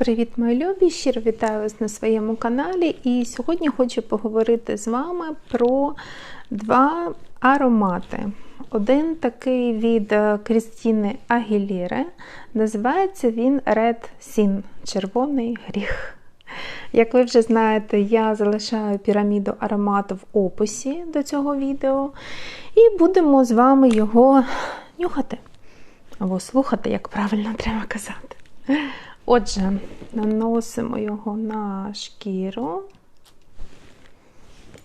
Привіт, мої любі! Щиро вітаю вас на своєму каналі. І сьогодні хочу поговорити з вами про два аромати. Один такий від е, Крістіни Агіліри. Називається він Red Sin Червоний гріх. Як ви вже знаєте, я залишаю піраміду аромату в описі до цього відео. І будемо з вами його нюхати. Або слухати, як правильно треба казати. Отже, наносимо його на шкіру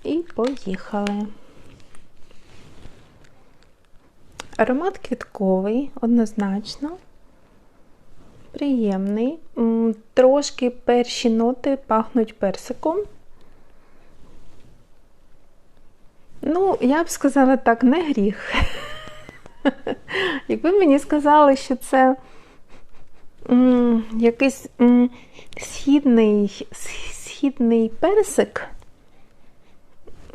і поїхали. Аромат квітковий, однозначно, приємний. Трошки перші ноти пахнуть персиком. Ну, я б сказала так, не гріх. Якби мені сказали, що це якийсь східний східний персик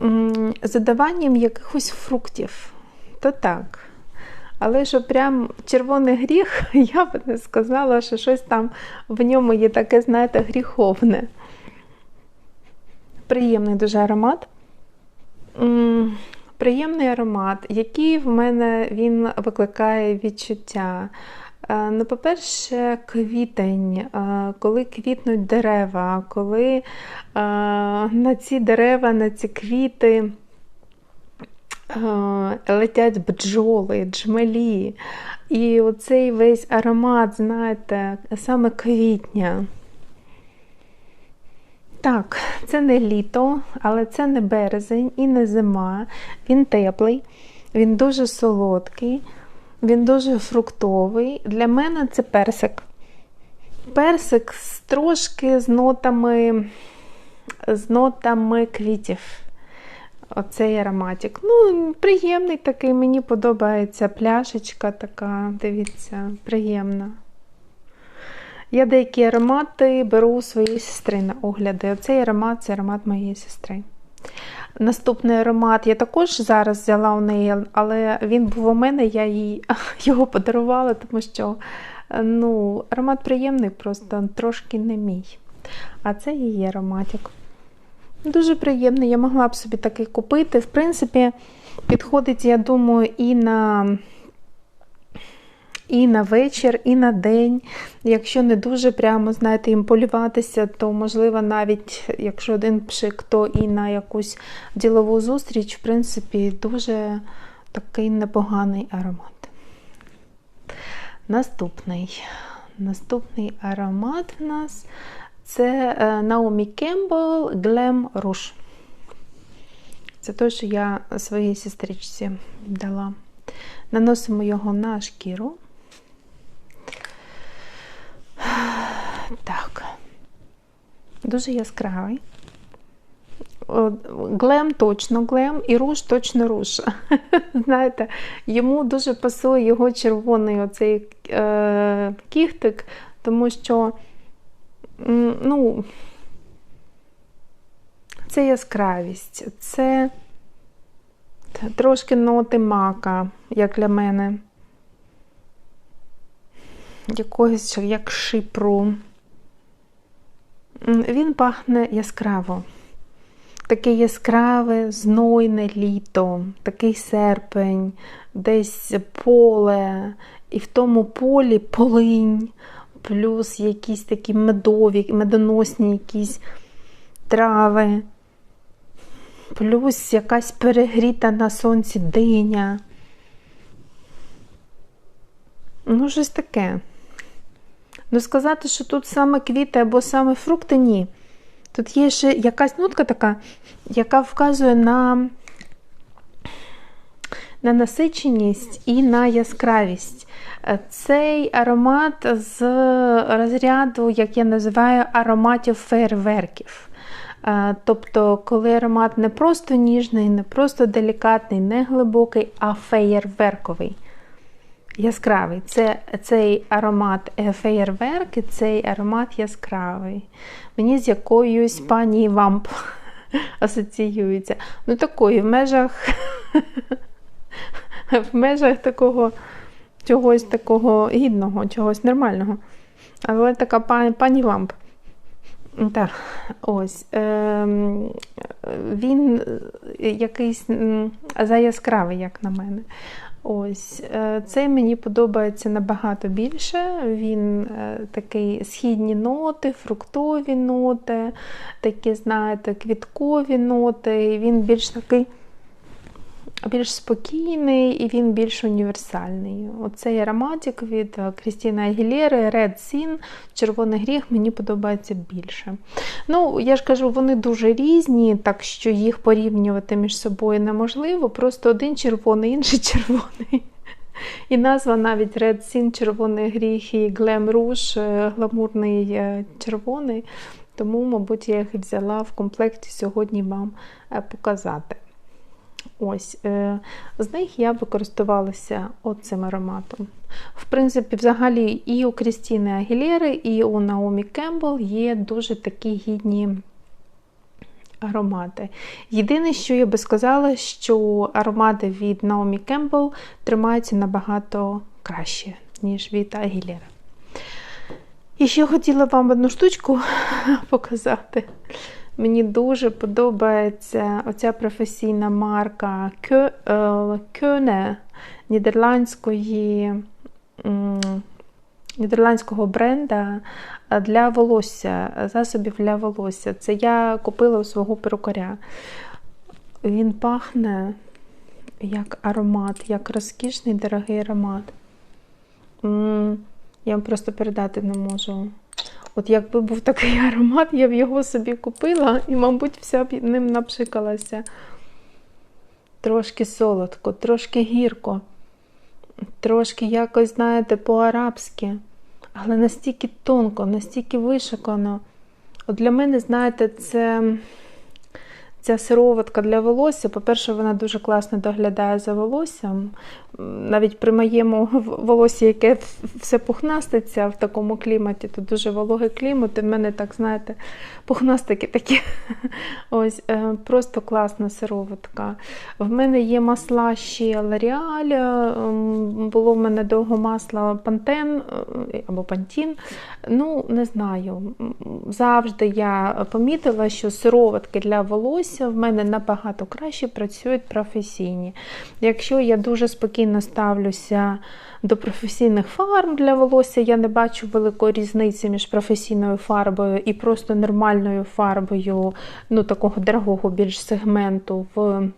м, з якихось фруктів, то так. Але що прям червоний гріх, я б не сказала, що щось там в ньому є таке, знаєте, гріховне. Приємний дуже аромат. Приємний аромат, який в мене він викликає відчуття. Е, ну, По-перше, квітень, е, коли квітнуть дерева, коли е, на ці дерева, на ці квіти летять бджоли, джмелі. І оцей весь аромат, знаєте, саме квітня. Так, це не літо, але це не березень і не зима. Він теплий, він дуже солодкий. Він дуже фруктовий. Для мене це персик. Персик з трошки з нотами з нотами квітів. Оцей ароматик. Ну, приємний такий, мені подобається пляшечка така, дивіться, приємна. Я деякі аромати беру у своєї сестри на огляди. Оцей аромат це аромат моєї сестри. Наступний аромат я також зараз взяла у неї, але він був у мене, я їй його подарувала, тому що ну, аромат приємний, просто трошки не мій. А це її ароматик. Дуже приємний, я могла б собі такий купити. В принципі, підходить, я думаю, і на і на вечір, і на день. Якщо не дуже прямо, знаєте, їм полюватися, то, можливо, навіть якщо один пшик, то і на якусь ділову зустріч, в принципі, дуже такий непоганий аромат. Наступний Наступний аромат в нас це Naomi Campbell Glam Rouge. Це те, що я своїй сестричці дала. Наносимо його на шкіру. Так, дуже яскравий. Глем точно глем і руш точно руш. Знаєте, йому дуже пасує його червоний оцей е, кіхтик, тому що, ну, це яскравість, це трошки ноти мака, як для мене. Якогось як шипру. Він пахне яскраво. Таке яскраве, знойне літо, такий серпень, десь поле, і в тому полі полинь, плюс якісь такі медові, медоносні якісь трави, плюс якась перегріта на сонці диня. Ну, щось таке. Ну, сказати, що тут саме квіти або саме фрукти, ні. Тут є ще якась нотка така, яка вказує на на насиченість і на яскравість. Цей аромат з розряду, як я називаю, ароматів фейерверків. Тобто, коли аромат не просто ніжний, не просто делікатний, не глибокий, а феєрверковий яскравий. Це Цей аромат феєрверки, цей аромат яскравий. Мені з якоюсь пані вамп асоціюється. Ну, такої в межах в межах такого чогось такого гідного, чогось нормального. Але така пані, вамп. Так, ось. Е, він якийсь заяскравий, як на мене. Ось, е, Цей мені подобається набагато більше. Він е, такий східні ноти, фруктові ноти, такі, знаєте, квіткові ноти. Він більш такий більш спокійний і він більш універсальний. Оцей ароматик від е, Крістіни Агілєри, Red Sin, Червоний гріх мені подобається більше. Ну, я ж кажу, вони дуже різні, так що їх порівнювати між собою неможливо. Просто один червоний, інший червоний. І назва навіть Red Sin, Червоний гріх і Glam Rouge, е, гламурний е, червоний. Тому, мабуть, я їх взяла в комплекті сьогодні вам показати. Ось, е, З них я би оцим ароматом. В принципі, взагалі, і у Крістіни Агілєри, і у Наомі Кембл є дуже такі гідні аромати. Єдине, що я би сказала, що аромати від Наомі Кембл тримаються набагато краще, ніж від Агілєри. І ще хотіла вам одну штучку показати. Мені дуже подобається оця професійна марка Кьоне нідерландської, нідерландського бренда для волосся, засобів для волосся. Це я купила у свого перукаря. Він пахне як аромат, як розкішний дорогий аромат. Я вам просто передати не можу. От якби був такий аромат, я б його собі купила і, мабуть, вся б ним напшикалася. Трошки солодко, трошки гірко, трошки якось, знаєте, по-арабськи, але настільки тонко, настільки вишикано. От Для мене, знаєте, це ця сироватка для волосся. По-перше, вона дуже класно доглядає за волоссям навіть при моєму волосі, яке все пухнаститься в такому кліматі, тут дуже вологий клімат, і в мене так, знаєте, пухнастики такі. Ось, е, Просто класна сироватка. В мене є масла ще L'Oreal, було в мене довго масло Пантен е, або Пантін. Ну, не знаю. Завжди я помітила, що сироватки для волосся в мене набагато краще працюють професійні. Якщо я дуже спокійно спокійно ставлюся до професійних фарб для волосся. Я не бачу великої різниці між професійною фарбою і просто нормальною фарбою, ну такого дорогого більш сегменту в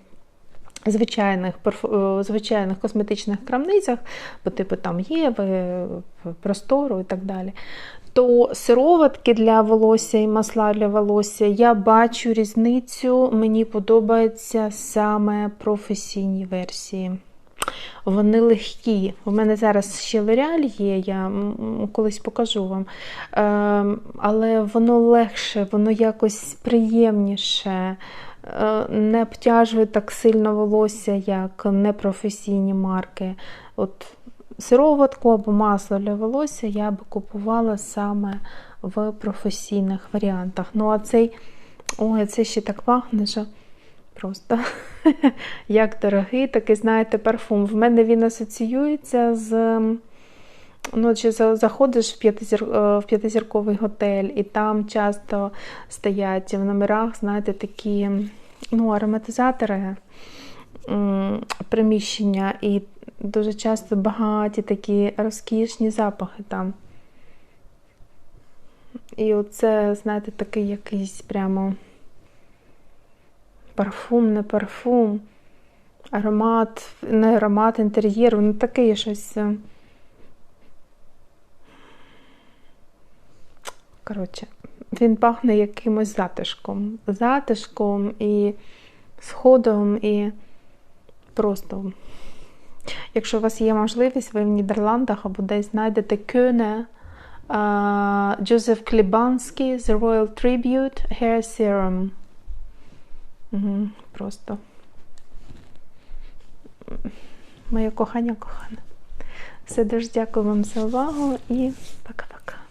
звичайних е, звичайних косметичних крамницях, по типу там Єви, простору і так далі. То сироватки для волосся і масла для волосся я бачу різницю, мені подобаються саме професійні версії. Вони легкі. У мене зараз ще лореаль є, я колись покажу вам. Ем, але воно легше, воно якось приємніше, е, не обтяжує так сильно волосся, як непрофесійні марки. От Сироватку або масло для волосся я би купувала саме в професійних варіантах. Ну, а цей, ой, це ще так пахне, що просто як дорогий, такий, знаєте, парфум. В мене він асоціюється з. Ну, чи заходиш в п'ятизір... Е, в п'ятизірковий готель, і там часто стоять в номерах, знаєте, такі ну, ароматизатори приміщення, і дуже часто багаті такі розкішні запахи там. І оце, знаєте, такий якийсь прямо парфум, не парфум, аромат, не аромат інтер'єру, ну таке щось. Е. Коротше, він пахне якимось затишком. Затишком і сходом, і просто. Якщо у вас є можливість, ви в Нідерландах або десь знайдете Кюне Джозеф Клібанський The Royal Tribute Hair Serum. Просто моє кохання кохане. Все дуже дякую вам за увагу і пока-пока.